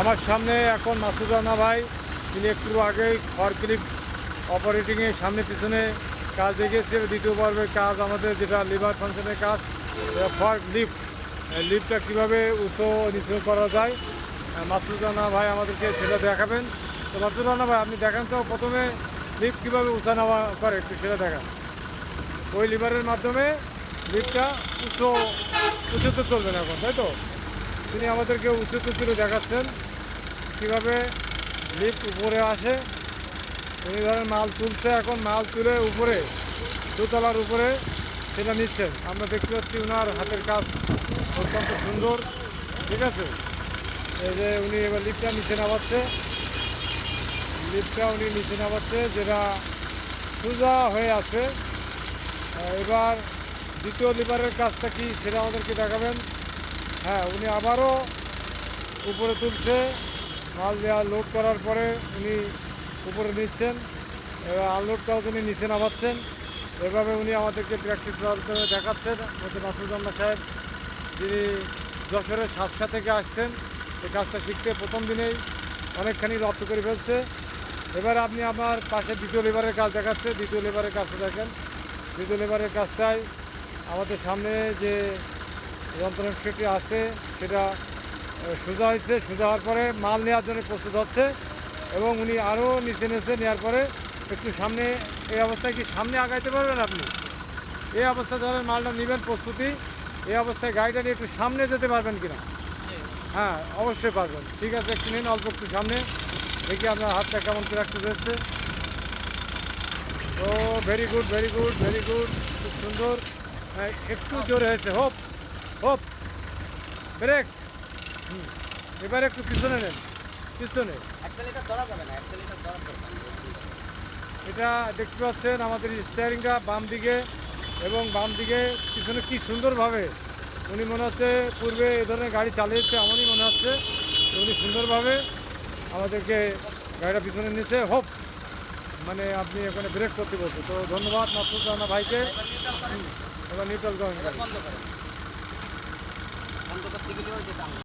আমার সামনে এখন মাসুদ রানা ভাই তিনি একটু আগেই খড় ক্লিপ অপারেটিংয়ে সামনে পিছনে কাজ দেখিয়েছে দ্বিতীয় পর্বের কাজ আমাদের যেটা লিভার ফাংশনের কাজ ফর লিফট লিফটটা কীভাবে উঁচু নিচু করা যায় আহ, মাসুদ রানা ভাই আমাদেরকে সেটা দেখাবেন। তো মাসুদ রানা ভাই আপনি দেখান তো প্রথমে লিফট কীভাবে উঁচা নেওয়া করে একটু সেটা দেখান। ওই লিভারের মাধ্যমে লিফটটা উঁচু উঁচুতে চলবেন এখন তাই তো? তিনি আমাদেরকে উঁচুতে তুলে দেখাচ্ছেন। কীভাবে লিফট উপরে আসে, উনি ধরেন মাল তুলছে, এখন মাল তুলে উপরে, দোতলার উপরে সেটা নিচ্ছেন। আমরা দেখতে পাচ্ছি ওনার হাতের কাজ অত্যন্ত সুন্দর, ঠিক আছে? এই যে উনি এবার লিফটটা নিচে নামাচ্ছে। লিফটটা উনি নিচে নামাচ্ছে, যেটা সোজা হয়ে আছে। এবার দ্বিতীয় লিভারের কাজটা কি সেটা আমাদেরকে দেখাবেন। হ্যাঁ উনি আবারও উপরে তুলছে। মাল দেওয়া লোড করার পরে উনি উপরে নিচ্ছেন, এবার আনলোডটাও তিনি নিচে নামাচ্ছেন। এভাবে উনি আমাদেরকে প্র্যাকটিস করে দেখাচ্ছেন। আমাদের মাসুদুল্লাহ সাহেব, যিনি যশোরের সাতটা থেকে আসছেন, এই কাজটা শিখতে প্রথম দিনেই অনেকখানি রপ্ত করে ফেলছে। এবার আপনি আমার পাশে দ্বিতীয় লেবারের কাজ দেখাচ্ছে। দ্বিতীয় লেবারের কাজটা দেখেন। দ্বিতীয় লেবারের কাজটাই আমাদের সামনে যে যন্ত্রাংশটি আছে, সেটা সোজা হয়েছে। সোজা হওয়ার পরে মাল নেওয়ার জন্য প্রস্তুত হচ্ছে এবং উনি আরও নিচে নিচে নেওয়ার পরে একটু সামনে এই অবস্থায় কি সামনে আগাইতে পারবেন আপনি? এই অবস্থায় ধরেন মালটা নেবেন প্রস্তুতি এই অবস্থায় গাড়িটা নিয়ে একটু সামনে যেতে পারবেন কিনা? হ্যাঁ অবশ্যই পারবেন। ঠিক আছে একটু নিন অল্প একটু সামনে। দেখি আপনার হাতটা কেমন প্র্যাকটিস হচ্ছে তো very good very good very good খুব সুন্দর। হ্যাঁ, একটু জোরে হয়েছে। Hope hope. ব্রেক। এবার একটু পিছনে নেন পিছনে। এটা দেখতে পাচ্ছেন আমাদের স্টিয়ারিংটা বাম দিকে এবং বাম দিকে পিছনে কি সুন্দরভাবে। উনি মনে হচ্ছে পূর্বে এ ধরনের গাড়ি চালিয়েছে এমনই মনে হচ্ছে উনি সুন্দরভাবে আমাদেরকে গাড়িটা পিছনে নিচে হোপ মানে আপনি এখানে ব্রেক করতে বলছে তো ধন্যবাদ মাসুদ রানা ভাইকে। এবার নিউট্রাল জয়েন